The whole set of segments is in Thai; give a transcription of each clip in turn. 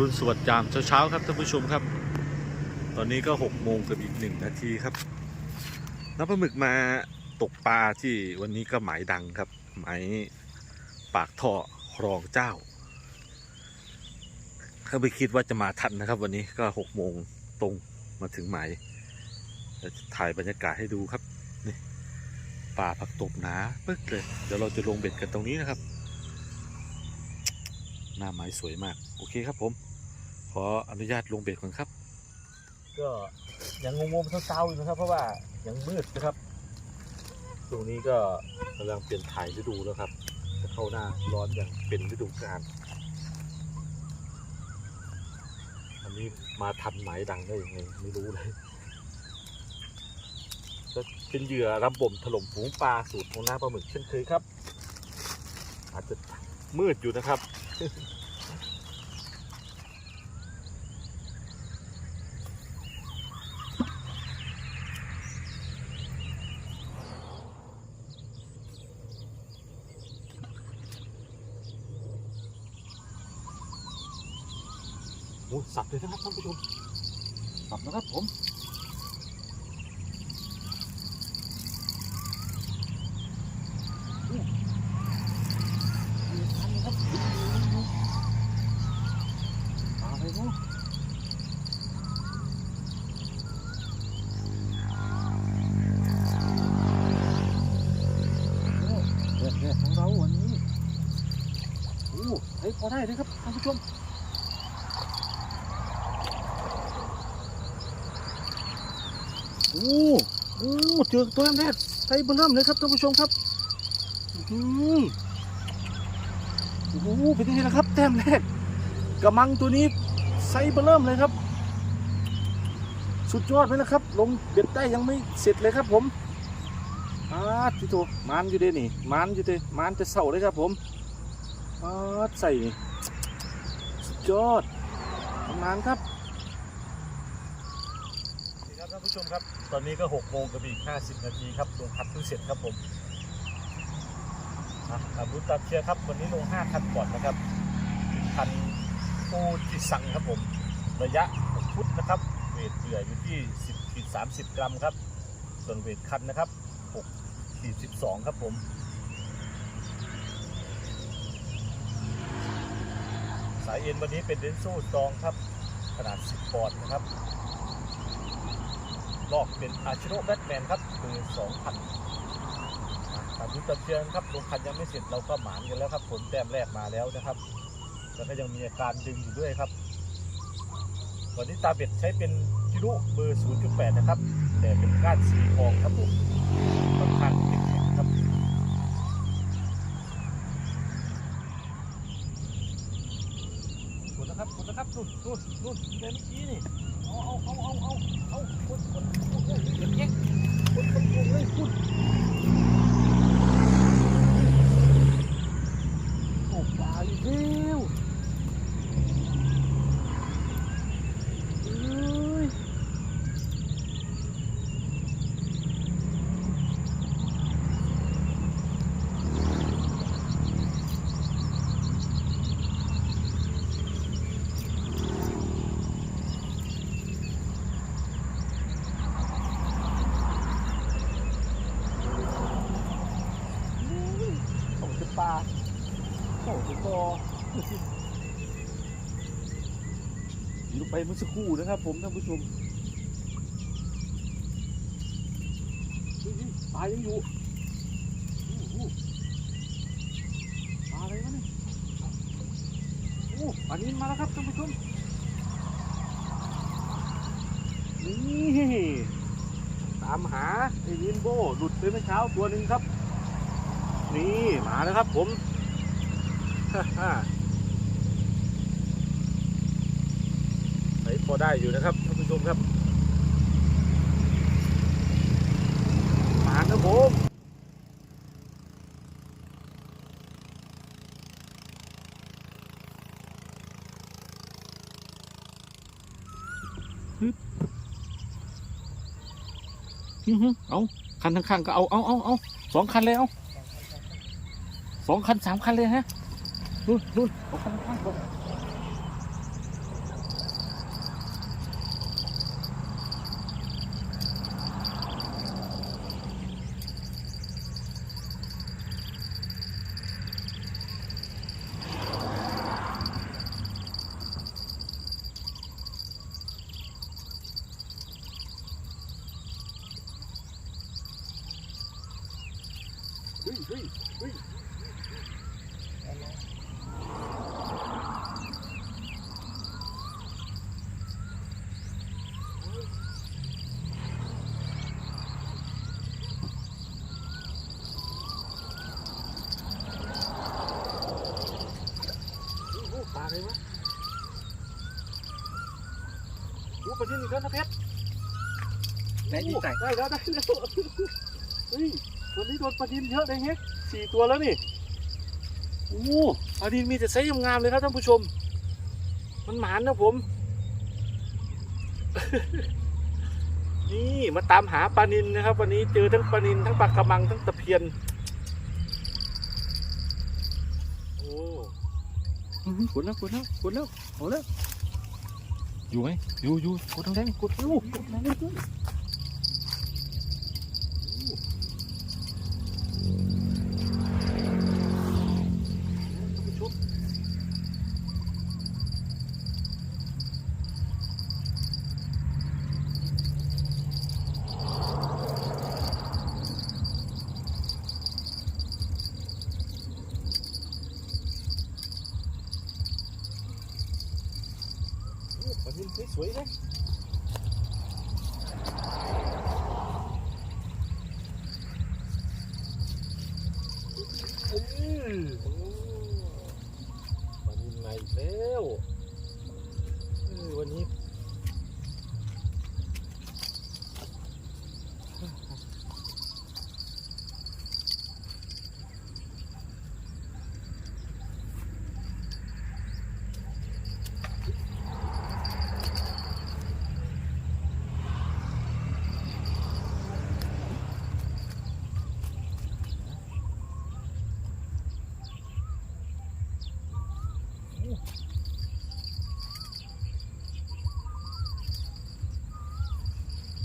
รุณสวัสดิ์ยามเช้าๆครับท่านผู้ชมครับ ตอนนี้ก็หกโมงกับอีกหนึ่งนาทีครับน้ำปลาหมึกมาตกปลาที่วันนี้ก็หมายดังครับ หมายปากท่อครองเจ้าถ้าไม่คิดว่าจะมาทันนะครับ วันนี้ก็หกโมงตรงมาถึงหมายจะถ่ายบรรยากาศให้ดูครับนี่ป่าผักตบหนาปึ๊กเลยเดี๋ยวเราจะลงเบ็ดกันตรงนี้นะครับ หน้าไม้สวยมาก โอเคครับผม ขออนุญาตลงเบ็ดก่อนครับ ก็ยังงงๆเศร้าๆอยู่นะครับ เพราะว่ายังมืดนะครับ ตรงนี้ก็กำลังเปลี่ยนถ่ายฤดูแล้วครับจะเข้าหน้าร้อนอย่างเป็นฤดูกาลอันนี้มาทันหมดังได้ยังไงไม่รู้เลยจะเป็นเหยื่อรับบ่มถล่มฝูงปลาสูตรของน้าปลาหมึกเช่นเคยครับ อาจจะมืดอยู่นะครับ อ้สับเลยนะครับท่านผู้ชมสับนะครับผมอ้มีพันครับปลาอะไรเนาะโอ้แรกของเราวันนี้โอ้ใช้พอได้เลยครับท่านผู้ชม โอ้โอ้ เจอตัวแรกไซเบอร์เริ่มเลยครับท่านผู้ชมครับอืมโอ้โหเป็นยังไงล่ะครับ แต้มแรกกระมังตัวนี้ไซเบอร์เริ่มเลยครับ สุดยอดเลยนะครับ ลงเบ็ดได้ยังไม่เสร็จเลยครับ ผมอาทิโตมานอยู่เด้นี่มานอยู่เด้มานจะเศร้าเลยครับ ผมอาใส่นี่สุดยอดทำงานครับ ครับท่าน ผู้ชมครับ ตอนนี้ก็6โมงกับอีก 50 นาทีครับลงคัดเพิ่งเสร็จครับผมอะตามรู้ตาเชียครับ วันนี้ลง 5 คันก่อนนะครับคันปูจิสังครับผม ระยะ6ฟุตนะครับ เวทเหยื่ออยู่ที่ 10ขีด30 กรัมครับ ส่วนเวทคันนะครับ6ขีด12 ครับผมสายเอ็นวันนี้เป็นเดนโซ่ซองครับ ขนาด 10ปอนด์นะครับ ลอกเป็นอาชิโร่แบทแมนครับคือ2,000ตามที่ตะเชียงครับลงคันยังไม่เสร็จเราก็หมานกันแล้วครับผลแต้มแรกมาแล้วนะครับแล้วก็ยังมีอาการดึงอยู่ด้วยครับวันนี้ตาเบ็ดใช้เป็นชิรุเบอร์ 0.8 นะครับ แต่เป็นก้านสีทองครับผมค่อนข้างแข็งครับคุณนะครับคุณนะครับนู่นนู่นนู่นในเมื่อกี้นี่เอาเอาเอาเอาเอาเอาคนคนโอ้โหเดี๋ยวแยกคนคนโกงเลยคุณโอ้ปลาอีกแล้วเอ้ยโอ้จะปลาโอ้จะกอลง ไปเมื่อสักครู่นะครับ ผมท่านผู้ชมปลายังอยู่อ้โหปลาอะไรวะเนี่ยโอ้ปลานินมาแล้วครับท่านผู้ชมนี่ตามหาไอ้วินโบหลุดไปเมื่อเช้าตัวหนึ่งครับ นี่มาแล้วครับผมไหนพ อได้อยู่นะครับท่านผู้ชมครับมาครับผมอื้อหือเอาคันข้างๆก็เอาเอาเอาเอาสองคันเลยเอาสองคันสามคันเลยฮะนู่นนู่นเอาคันข้างๆ ฮ้ยเฮ้ยเฮ้ยโอ้โหปลาอะไรวะโอ้ปลาที่นี่ก็นะเพชรได้ดีใจได้แล้วได้แล้วเฮ้ย วันนี้โดนปลาดินเยอะเลยเฮ้ยสี่ตัวแล้วนี่โอ้ปลาดินมีแต่ไซส์งามเลยครับท่านผู้ชม มันหมานนะผม นี่มาตามหาปลานินนะครับ วันนี้เจอทั้งปลานินทั้งปลากระมังทั้งตะเพียนโอ้กดแล้วกดแล้วกดแล้วเอาแล้วอยู่ไหมอยู่อยู่กดแรงๆกดลูกกดแรง สวยๆเลยอือโอ้ปลาดินมาอีกแล้วเออวันนี้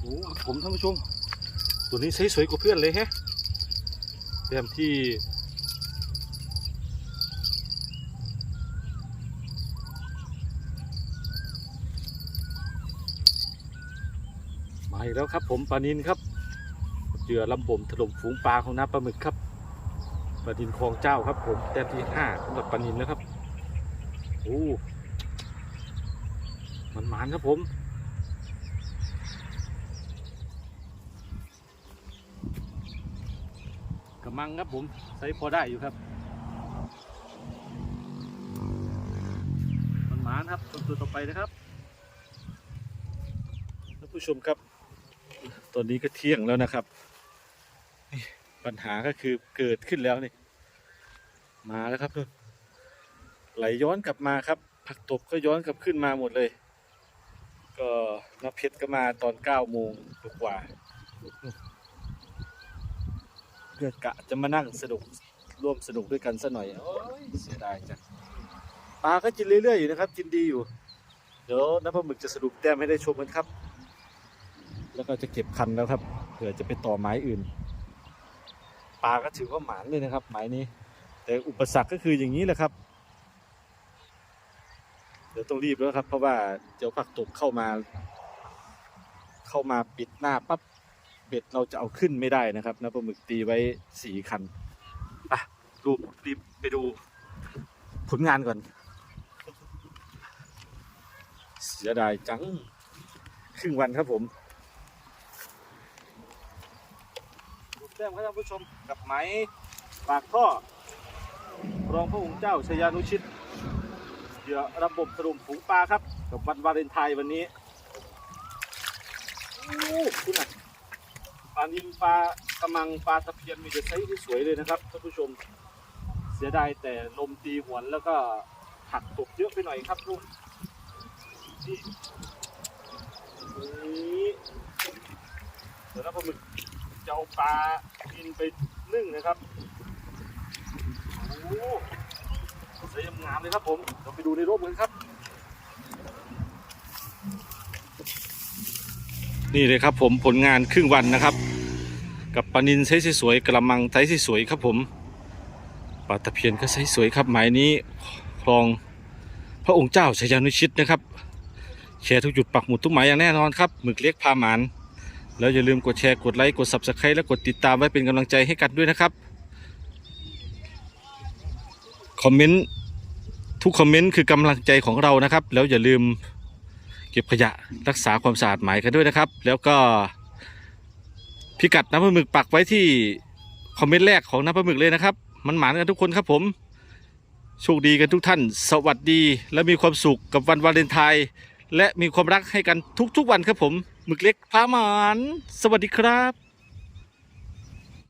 โอ้ ผมท่านผู้ชม ตัวนี้ใช้สวยกว่าเพื่อนเลยแฮะเต็มที่มาอีกแล้วครับผมปลานินครับเหยื่อลำบ่มถล่มฝูงปลาของน้าปลาหมึกครับปลานินคลองเจ้าครับผมแต้มที่ห้าสำหรับปลานินนะครับโอ้มันหมานครับผม ระมังครับผมใส่พอได้อยู่ครับมันหมานครับชมตัวต่อไปนะครับท่านผู้ชมครับ ตอนนี้ก็เที่ยงแล้วนะครับ ปัญหาก็คือเกิดขึ้นแล้วนี่ มาแล้วครับนู่นไหลย้อนกลับมาครับ ผักตบก็ย้อนกลับขึ้นมาหมดเลย ก็นับเพชรก็มาตอนเก้าโมงกว่า กะจะมานั่งสนุกร่วมสนุกด้วยกันซะหน่อยโอ้ยเสียดายจังปลาก็กินเรื่อยๆอยู่นะครับกินดีอยู่ เดี๋ยวน้ำปลาหมึกจะสรุปแต้มให้ได้ชมกันครับ แล้วก็จะเก็บคันแล้วครับเผื่อจะไปต่อไม้อื่นปลาก็ถือว่าหมานเลยนะครับไม้นี้ แต่อุปสรรคก็คืออย่างนี้แหละครับ เดี๋ยวต้องรีบแล้วครับ เพราะว่าเดี๋ยวผักตบเข้ามา เข้ามาปิดหน้าปั๊บ เบ็ดเราจะเอาขึ้นไม่ได้นะครับนะปลาหมึกตีไว้สี่คันไปรูปรีบไปดูผลงานก่อน เสียดายจัง ครึ่งวันครับผมรูปแต้มครับท่านผู้ชมกับไหมปากท่อ รองพระองค์เจ้าชยานุชิตเหยื่อระบบสรุมฝูงปลาครับ กับวันวาเลนไทน์วันนี้ โอ้คุณอะ ลานิลปลากระมังปลาตะเพียนมีแต่ไซส์ที่สวยเลยนะครับท่านผู้ชมเสียดายแต่ลมตีหวนแล้วก็หักตกเยอะไปหน่อยครับลูกนี่นี่เดี๋ยวเราปลาหมึกจะเอาปลากินไปนึ่งนะครับโอ้สวยงามเลยครับผมเราไปดูในร่มกันครับ นี่เลยครับผมผลงานครึ่งวันนะครับ กับปลานินไซส์สวยๆกระมังไซส์สวยๆครับผมปลาตะเพียนก็ไซส์สวยครับหมายนี้คลองพระองค์เจ้าชยานุชิตนะครับ แชร์ทุกจุดปักหมุดทุกหมายอย่างแน่นอนครับหมึกเล็กพาหมานแล้วอย่าลืมกดแชร์กดไลค์กด subscribe และกดติดตามไว้เป็นกำลังใจให้กันด้วยนะครับคอมเมนต์ทุกคอมเมนต์คือกำลังใจของเรานะครับ แล้วอย่าลืมเก็บขยะรักษาความสะอาดหมายกันด้วยนะครับ แล้วก็ พิกัดน้ำปลาหมึกปักไว้ที่คอมเมนต์แรกของน้ำปลาหมึกเลยนะครับ มันหมานกันทุกคนครับผมโชคดีกันทุกท่าน สวัสดีและมีความสุขกับวันวาเลนไทน์และมีความรักให้กันทุกๆวันครับผมหมึกเล็กพาหมาน สวัสดีครับ